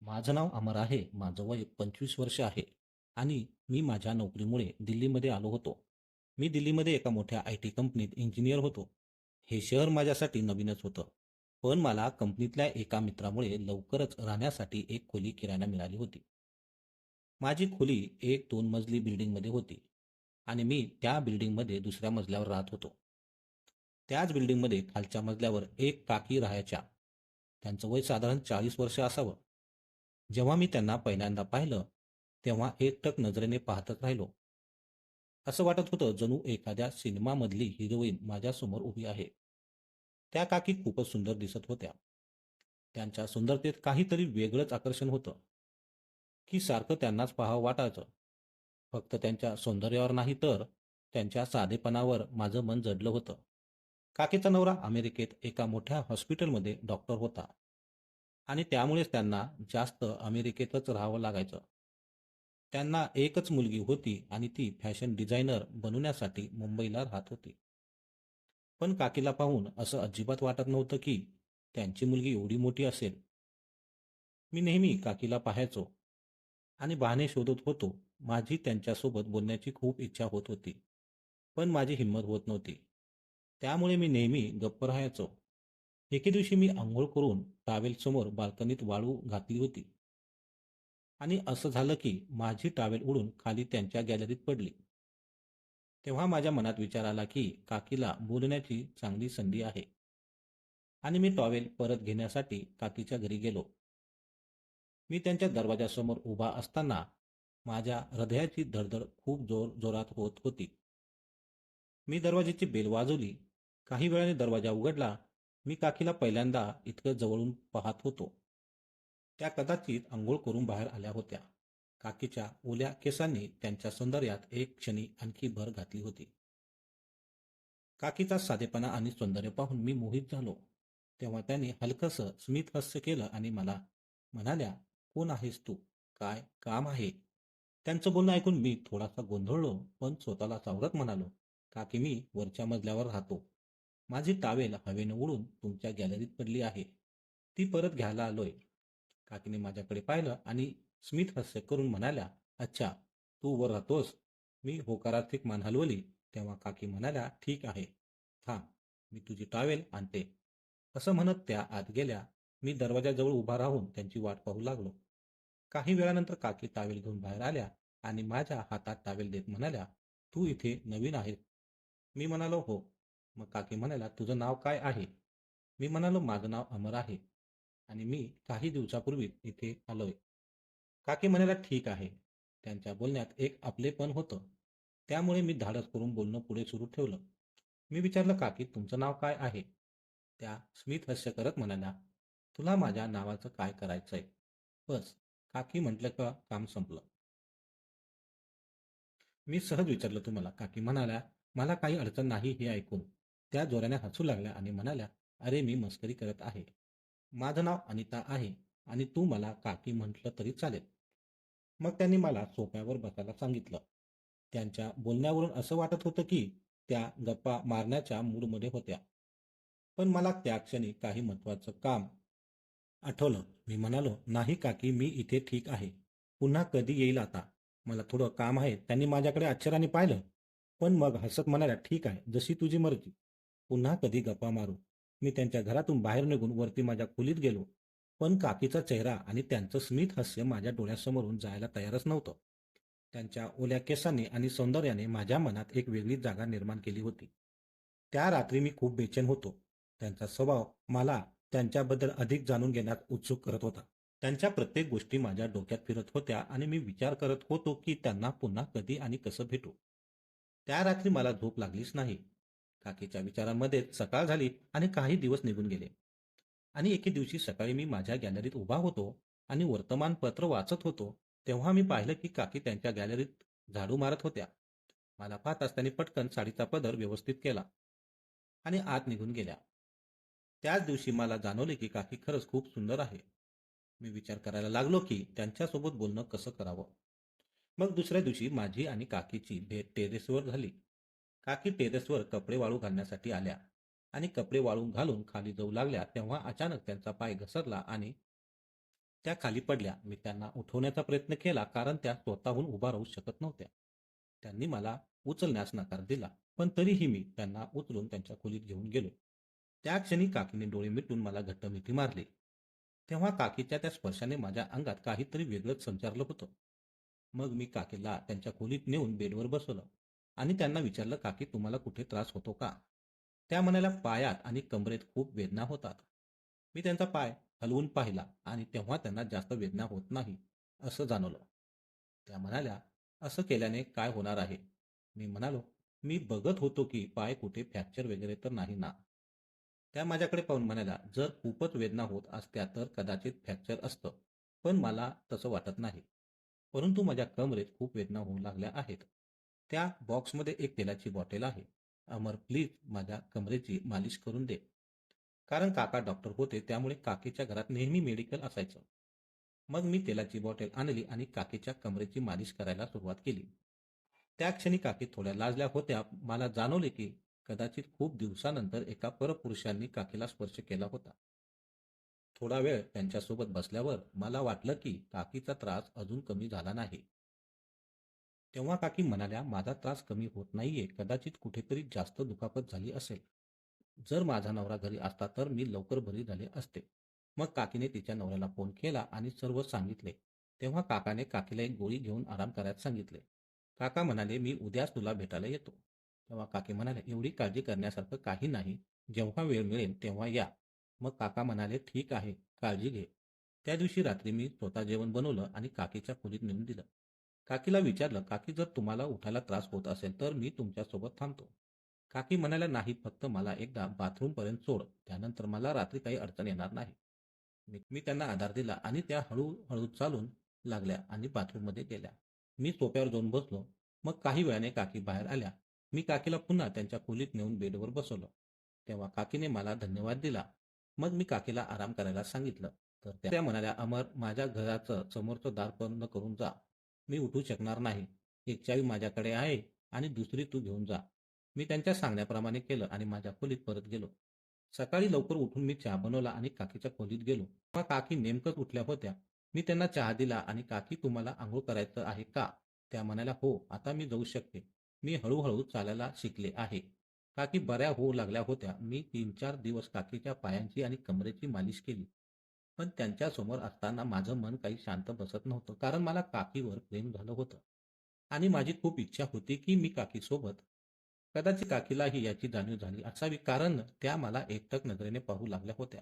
माझं नाव अमर आहे. माझं वय पंचवीस वर्ष आहे. आणि मी माझ्या नोकरीमुळे दिल्लीमध्ये आलो होतो. मी दिल्लीमध्ये एका मोठ्या आय टी कंपनीत इंजिनियर होतो. हे शहर माझ्यासाठी नवीनच होतं. पण मला कंपनीतल्या एका मित्रामुळे लवकरच राहण्यासाठी एक खोली किरायला मिळाली होती. माझी खोली एक दोन मजली बिल्डिंगमध्ये होती. आणि मी त्या बिल्डिंगमध्ये दुसऱ्या मजल्यावर राहत होतो. त्याच बिल्डिंगमध्ये खालच्या मजल्यावर एक काकी राहायच्या. त्यांचं वय साधारण चाळीस वर्ष असावं. जेव्हा मी त्यांना पहिल्यांदा पाहिलं तेव्हा एकटक नजरेने पाहतच राहिलो. असं वाटत होतं जणू एखाद्या सिनेमामधली हिरोईन माझ्यासमोर उभी आहे. त्या काकी खूपच सुंदर दिसत होत्या. त्यांच्या सुंदरतेत काहीतरी वेगळंच आकर्षण होतं. की सारखं त्यांनाच पाहावं वाटायचं. फक्त त्यांच्या सौंदर्यावर नाही तर त्यांच्या साधेपणावर माझं मन जडलं होतं. काकीचा नवरा अमेरिकेत एका मोठ्या हॉस्पिटलमध्ये डॉक्टर होता. आणि त्यामुळेच त्यांना जास्त अमेरिकेतच राहावं लागायचं. त्यांना एकच मुलगी होती आणि ती फॅशन डिझायनर बनवण्यासाठी मुंबईला राहत होती. पण काकीला पाहून असं अजिबात वाटत नव्हतं की त्यांची मुलगी एवढी मोठी असेल. मी नेहमी काकीला पाहायचो आणि बहाणे शोधत होतो. माझी त्यांच्यासोबत बोलण्याची खूप इच्छा होत होती पण माझी हिंमत होत नव्हती. त्यामुळे मी नेहमी गप्प राहायचो. एके दिवशी मी आंघोळ करून टावेल समोर बाल्कनीत वाळू घातली होती. आणि असं झालं की माझी टावेल उडून खाली त्यांच्या गॅलरीत पडली. तेव्हा माझ्या मनात विचार आला की काकीला बोलण्याची चांगली संधी आहे. आणि मी टॉवेल परत घेण्यासाठी काकीच्या घरी गेलो. मी त्यांच्या दरवाजासमोर उभा असताना माझ्या हृदयाची धडधड खूप जोर जोरात होत होती. मी दरवाजाची बेल वाजवली. काही वेळाने दरवाजा उघडला. मी काकीला पहिल्यांदा इतकं जवळून पाहत होतो. त्या कदाचित आंघोळ करून बाहेर आल्या होत्या. काकीच्या ओल्या केसांनी त्यांच्या सौंदर्यात एक क्षणी आणखी भर घातली होती. काकीचा साधेपणा आणि सौंदर्य पाहून मी मोहित झालो. तेव्हा त्याने हलकसं स्मित हास्य केलं आणि मला म्हणाल्या कोण आहेस तू? काय काम आहे? त्यांचं बोलणं ऐकून मी थोडासा गोंधळलो पण स्वतःला सावरत म्हणालो काकी मी वरच्या मजल्यावर राहतो. माझी टावेल हवेनं उडून तुमच्या गॅलरीत पडली आहे. ती परत घ्यायला आलोय. काकीने माझ्याकडे पाहिलं आणि स्मित हास्य करून म्हणाल्या अच्छा तू वर राहतोस. मी होकारार्थिक मान हलवली. तेव्हा काकी म्हणाल्या ठीक आहे. थांब. मी तुझी टावेल आणते. असं म्हणत त्या आत गेल्या. मी दरवाजाजवळ उभा राहून त्यांची वाट पाहू लागलो. काही वेळानंतर काकी टावेल घेऊन बाहेर आल्या आणि माझ्या हातात टावेल देत म्हणाल्या तू इथे नवीन आहे मी म्हणालो हो. मग काकी म्हणाल्या तुझं नाव काय आहे? मी म्हणालो माझं नाव अमर आहे आणि मी काही दिवसापूर्वी इथे आलोय. काकी म्हणाल्या ठीक आहे. त्यांच्या बोलण्यात एक आपलेपण होतं. त्यामुळे मी धाडस करून बोलणं पुढे सुरू ठेवलं. मी विचारलं काकी तुमचं नाव काय आहे? त्या स्मित हास्य करत म्हणाल्या तुला माझ्या नावाचं काय करायचंय? बस. काकी म्हटलं का काम संपलं. मी सहज विचारलं तुम्हाला काकी म्हणाल्या मला काही अडचण नाही हे ऐकून. त्या जोराने हसू लागल्या आणि म्हणाल्या अरे मी मस्करी करत आहे. माझं नाव अनिता आहे आणि तू मला काकी म्हटलं तरी चालेल. मग त्यांनी मला सोफ्यावर बसायला सांगितलं. त्यांच्या बोलण्यावरून असं वाटत होतं की त्या गप्पा मारण्याच्या मूडमध्ये होत्या. पण मला त्या क्षणी काही महत्वाचं काम आठवलं. मी म्हणालो नाही काकी मी इथे ठीक आहे. पुन्हा कधी येईल आता? मला थोडं काम आहे. त्यांनी माझ्याकडे आश्चर्याने पाहिलं. पण मग हसत म्हणाल्या ठीक आहे जशी तुझी मर्जी. पुन्हा कधी गप्पा मारू. मी त्यांच्या घरातून बाहेर निघून वरती माझ्या खोलीत गेलो. पण काकीचा चेहरा आणि त्यांचं स्मित हास्य माझ्या डोळ्यासमोरून जायला तयारच नव्हतं. त्यांच्या ओल्या केसांनी आणि सौंदर्याने माझ्या मनात एक वेगळी जागा निर्माण केली होती. त्या रात्री मी खूप बेचैन होतो. त्यांचा स्वभाव मला त्यांच्याबद्दल अधिक जाणून घेण्यात उत्सुक करत होता. त्यांच्या प्रत्येक गोष्टी माझ्या डोक्यात फिरत होत्या आणि मी विचार करत होतो की त्यांना पुन्हा कधी आणि कसं भेटू. त्या रात्री मला झोप लागलीच नाही. काकीच्या विचारांमध्ये सकाळ झाली आणि काही दिवस निघून गेले. आणि एके दिवशी सकाळी मी माझ्या गॅलरीत उभा होतो आणि वर्तमानपत्र वाचत होतो तेव्हा मी पाहिलं की काकी त्यांच्या गॅलरीत झाडू मारत होत्या. मला पाहताच त्यांनी पटकन साडीचा पदर व्यवस्थित केला आणि आत निघून गेल्या. त्याच दिवशी मला जाणवले की काकी खरंच खूप सुंदर आहे. मी विचार करायला लागलो की त्यांच्यासोबत बोलणं कसं करावं? मग दुसऱ्या दिवशी माझी आणि काकीची भेट टेरेसवर झाली. काकी टेरेसवर कपडे वाळू घालण्यासाठी आल्या आणि कपडे वाळून घालून खाली जाऊ लागल्या तेव्हा अचानक त्यांचा पाय घसरला आणि त्या खाली पडल्या. मी त्यांना उठवण्याचा प्रयत्न केला कारण त्या स्वतःहून उभा राहू शकत नव्हत्या. त्यांनी मला उचलण्यास नकार दिला पण तरीही मी त्यांना उचलून त्यांच्या खोलीत घेऊन गेलो. त्या क्षणी काकीने डोळे मिटून मला घट्ट मिठी मारली. तेव्हा काकीच्या त्या स्पर्शाने माझ्या अंगात काहीतरी वेगळंच संचारलं होतं. मग मी काकीला त्यांच्या खोलीत नेऊन बेडवर बसवलं. आणि त्यांना विचारलं काकी तुम्हाला कुठे त्रास होतो का? त्या म्हणाल्या पायात आणि कमरेत खूप वेदना होतात. मी त्यांचा पाय हलवून पाहिला आणि तेव्हा त्यांना जास्त वेदना होत नाही असं जाणवलं. त्या म्हणाल्या असं केल्याने काय होणार आहे? मी म्हणालो मी बघत होतो की पाय कुठे फ्रॅक्चर वगैरे तर नाही ना. त्या माझ्याकडे पाहून म्हणाल्या जर खूपच वेदना होत असत्या तर कदाचित फ्रॅक्चर असतं पण मला तसं वाटत नाही. परंतु माझ्या कमरेत खूप वेदना होऊ लागल्या आहेत. त्या बॉक्समध्ये एक तेलाची बॉटल आहे. अमर प्लीज माझ्या कमरेची मालिश करून दे. कारण काका डॉक्टर होते त्यामुळे काकीच्या घरात नेहमी मेडिकल असायचं. मग मी तेलाची बॉटल आणली आणि काकीच्या कमरेची मालिश करायला सुरुवात केली. त्या क्षणी काकी थोड्या लाजल्या होत्या. मला जाणवले की कदाचित खूप दिवसानंतर एका परपुरुषांनी काकीला स्पर्श केला होता. थोडा वेळ त्यांच्यासोबत बसल्यावर मला वाटलं की काकीचा त्रास अजून कमी झाला नाही. तेव्हा काकी म्हणाल्या माझा त्रास कमी होत नाहीये. कदाचित कुठेतरी जास्त दुखापत झाली असेल. जर माझा नवरा घरी असता तर मी लवकर बरी झाले असते. मग काकीने तिच्या नवऱ्याला फोन केला आणि सर्व सांगितले. तेव्हा काकाने काकीला एक गोळी घेऊन आराम करायला सांगितले. काका म्हणाले मी उद्याच तुला भेटायला येतो. तेव्हा काकी म्हणाले एवढी काळजी करण्यासारखं काही नाही. जेव्हा वेळ मिळेल तेव्हा या. मग काका म्हणाले ठीक आहे. काळजी घे. त्या दिवशी रात्री मी स्वतः जेवण बनवलं आणि काकीच्या खोलीत नेऊन दिलं. काकीला विचारलं काकी जर तुम्हाला उठायला त्रास होत असेल तर मी तुमच्यासोबत थांबतो. काकी म्हणाल्या नाही फक्त मला एकदा बाथरूम पर्यंत सोड. त्यानंतर मला रात्री काही अडचण येणार नाही. मी मी त्यांना आधार दिला आणि त्या हळूहळू चालून लागल्या आणि बाथरूममध्ये गेल्या. मी सोप्यावर जाऊन बसलो. मग काही वेळाने काकी बाहेर आल्या. मी काकीला पुन्हा त्यांच्या खोलीत नेऊन बेडवर बसवलं. तेव्हा काकीने मला धन्यवाद दिला. मग मी काकीला आराम करायला सांगितलं. तर त्या म्हणाल्या अमर माझ्या घराचं समोरचं दार बंद करून जा. मी उठू शकणार नाही. एक चावी माझ्याकडे आहे आणि दुसरी तू घेऊन जा. मी त्यांच्या सांगण्याप्रमाणे केलं आणि माझ्या खोलीत परत गेलो. सकाळी लवकर उठून मी चहा बनवला आणि काकीच्या खोलीत गेलो. तेव्हा काकी नेमकंच उठल्या होत्या? मी त्यांना चहा दिला आणि काकी तुम्हाला आंघोळ करायचं आहे का? त्या म्हणाल्या हो आता मी जाऊ शकते. मी हळूहळू चालायला शिकले आहे. काकी बऱ्या होऊ लागल्या होत्या. मी तीन चार दिवस काकीच्या पायांची आणि कमरेची मालिश केली. पण त्यांच्यासमोर असताना माझं मन काही शांत बसत नव्हतं. कारण मला काकीवर प्रेम झालं होतं. आणि माझी खूप इच्छा होती की मी काकीसोबत कदाचित काकीलाही याची जाणीव झाली असावी. कारण त्या मला एकटक नजरेने पाहू लागल्या होत्या.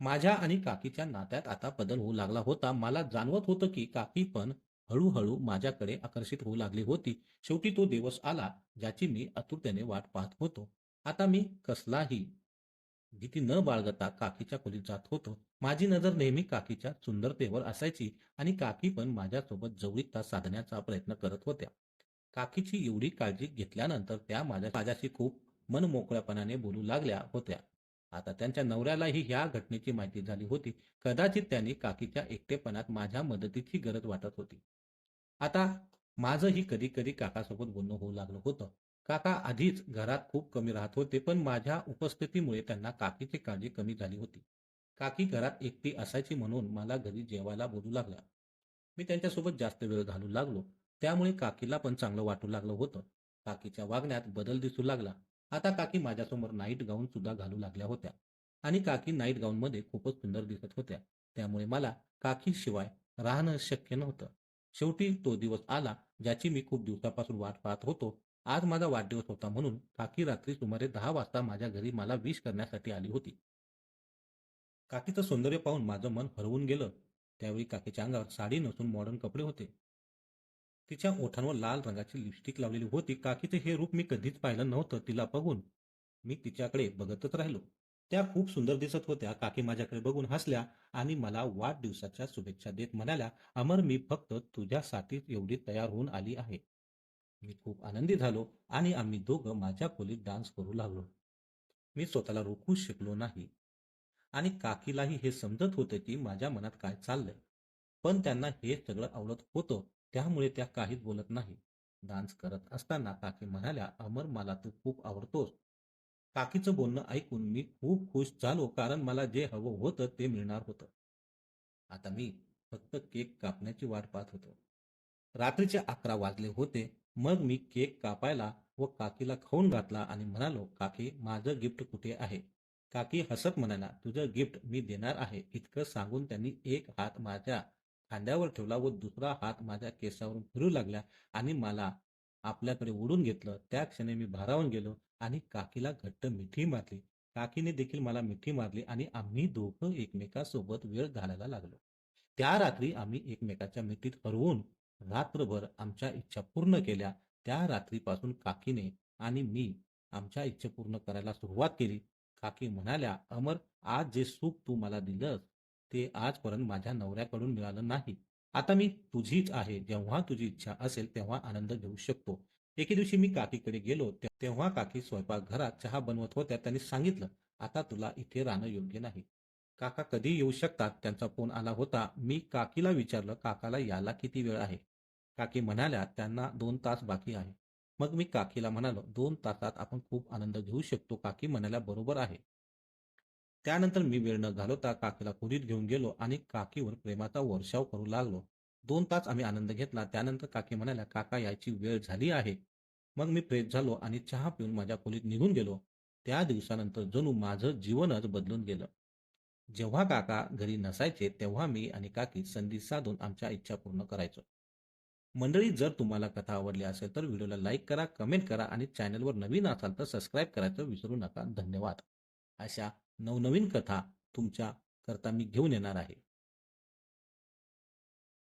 माझ्या आणि काकीच्या नात्यात आता बदल होऊ लागला होता. मला जाणवत होतं की काकी पण हळूहळू माझ्याकडे आकर्षित होऊ लागली होती. शेवटी तो दिवस आला ज्याची मी आतुरतेने वाट पाहत होतो. आता मी कसलाही भीती न बाळगता काकीच्या खोलीत जात होतो. माझी नजर नेहमी काकीच्या सुंदरतेवर असायची आणि काकी पण माझ्यासोबत जवळीकता साधण्याचा प्रयत्न करत होत्या. काकीची एवढी काळजी घेतल्यानंतर त्या माझ्या माझ्याशी खूप मनमोकळ्यापणाने बोलू लागल्या होत्या. आता त्यांच्या नवऱ्यालाही ह्या घटनेची माहिती झाली होती. कदाचित त्यांनी काकीच्या एकटेपणात माझ्या मदतीची गरज वाटत होती. आता माझंही कधी कधी काकासोबत बोलणं होऊ लागलं होतं. काका आधीच घरात खूप कमी राहत होते पण माझ्या उपस्थितीमुळे त्यांना काकीची काळजी कमी झाली होती. काकी घरात एकटी असायची म्हणून मला घरी जेवायला बोलू लागल्या मी त्यांच्यासोबत जास्त वेळ घालू लागलो. त्यामुळे काकीला पण चांगलं वाटू लागलं होतं. काकीच्या वागण्यात बदल दिसू लागला. आता काकी माझ्यासमोर नाईट गाऊन सुद्धा घालू लागल्या होत्या. आणि काकी नाईट गाऊन मध्ये खूपच सुंदर दिसत होत्या. त्यामुळे मला काकी शिवाय राहणं शक्य नव्हतं. शेवटी तो दिवस आला ज्याची मी खूप दिवसापासून वाट पाहत होतो. आज माझा वाढदिवस होता म्हणून काकी रात्री सुमारे दहा वाजता माझ्या घरी मला विश करण्यासाठी आली होती. काकीचं सौंदर्य पाहून माझं मन हरवून गेलं. त्यावेळी काकीच्या अंगावर साडी नसून मॉडर्न कपडे होते. तिच्या ओठांवर लाल रंगाची लिपस्टिक लावलेली होती. काकीचे हे रूप मी कधीच पाहिलं नव्हतं. तिला बघून मी तिच्याकडे बघतच राहिलो. त्या खूप सुंदर दिसत होत्या. काकी माझ्याकडे बघून हसल्या आणि मला वाढदिवसाच्या शुभेच्छा देत म्हणाल्या अमर मी फक्त तुझ्यासाठी एवढी तयार होऊन आली आहे. मी खूप आनंदी झालो आणि आम्ही दोघं माझ्या खोलीत डान्स करू लागलो. मी स्वतःला रोखू शकलो नाही. आणि काकीलाही हे समजत होतं की माझ्या मनात काय चाललंय. पण त्यांना हे सगळं आवडत होतं त्यामुळे त्या काहीच बोलत नाही. डान्स करत असताना काकी म्हणाल्या अमर मला तू खूप आवडतोस. काकीचं बोलणं ऐकून मी खूप खुश झालो कारण मला जे हवं होतं ते मिळणार होतं. आता मी फक्त केक कापण्याची वाट पाहत होतो. रात्रीचे अकरा वाजले होते. मग मी केक कापायला व काकीला खाऊन घातला आणि म्हणालो काकी माझं गिफ्ट कुठे आहे? काकी हसत म्हणाला तुझं गिफ्ट मी देणार आहे. इतकं सांगून त्यांनी एक हात माझ्या खांद्यावर ठेवला व दुसरा हात माझ्या केसावरून फिरू लागला आणि मला आपल्याकडे ओढून घेतलं. त्या क्षणी मी भारावून गेलो आणि काकीला घट्ट मिठी मारली. काकीने देखील मला मिठी मारली आणि आम्ही दोघं एकमेकासोबत वेळ घालायला लागलो. त्या रात्री आम्ही एकमेकाच्या मिठीत हरवून रात्रभर आमच्या इच्छा पूर्ण केल्या. त्या रात्रीपासून काकीने आणि मी आमच्या इच्छा पूर्ण करायला सुरुवात केली. काकी म्हणाल्या अमर आज जे सुख तू मला दिलंस ते आजपर्यंत माझ्या नवऱ्याकडून मिळालं नाही. आता मी तुझीच आहे. जेव्हा तुझी इच्छा असेल तेव्हा आनंद घेऊ शकतो. एके दिवशी मी काकीकडे गेलो तेव्हा काकी स्वयंपाकघरात चहा बनवत होत्या. त्यांनी सांगितलं आता तुला इथे राहणं योग्य नाही. काका कधी येऊ शकतात? त्यांचा फोन आला होता. मी काकीला विचारलं काकाला याला किती वेळ आहे? काकी म्हणाल्या त्यांना दोन तास बाकी आहे. मग मी काकीला म्हणालो दोन तासात आपण खूप आनंद घेऊ शकतो. काकी म्हणाल्या बरोबर आहे. त्यानंतर मी वेळ न घालवता काकीला खोलीत घेऊन गेलो आणि काकीवर प्रेमाचा वर्षाव करू लागलो. दोन तास आम्ही आनंद घेतला. त्यानंतर काकी म्हणाल्या काका यायची वेळ झाली आहे. मग मी फ्रेश झालो आणि चहा पिऊन माझ्या खोलीत निघून गेलो. त्या दिवसानंतर जणू माझं जीवनच बदलून गेलं. जेव्हा काका घरी नसायचे तेव्हा मी आणि काकी संधी साधून आमच्या इच्छा पूर्ण करायचो. मंडळी जर तुम्हाला कथा आवडली असेल तर व्हिडिओला लाईक करा कमेंट करा आणि चॅनलवर नवीन असाल तर सबस्क्राईब करायचं विसरू नका. धन्यवाद. अशा नवनवीन कथा तुमच्या करता मी घेऊन येणार आहे.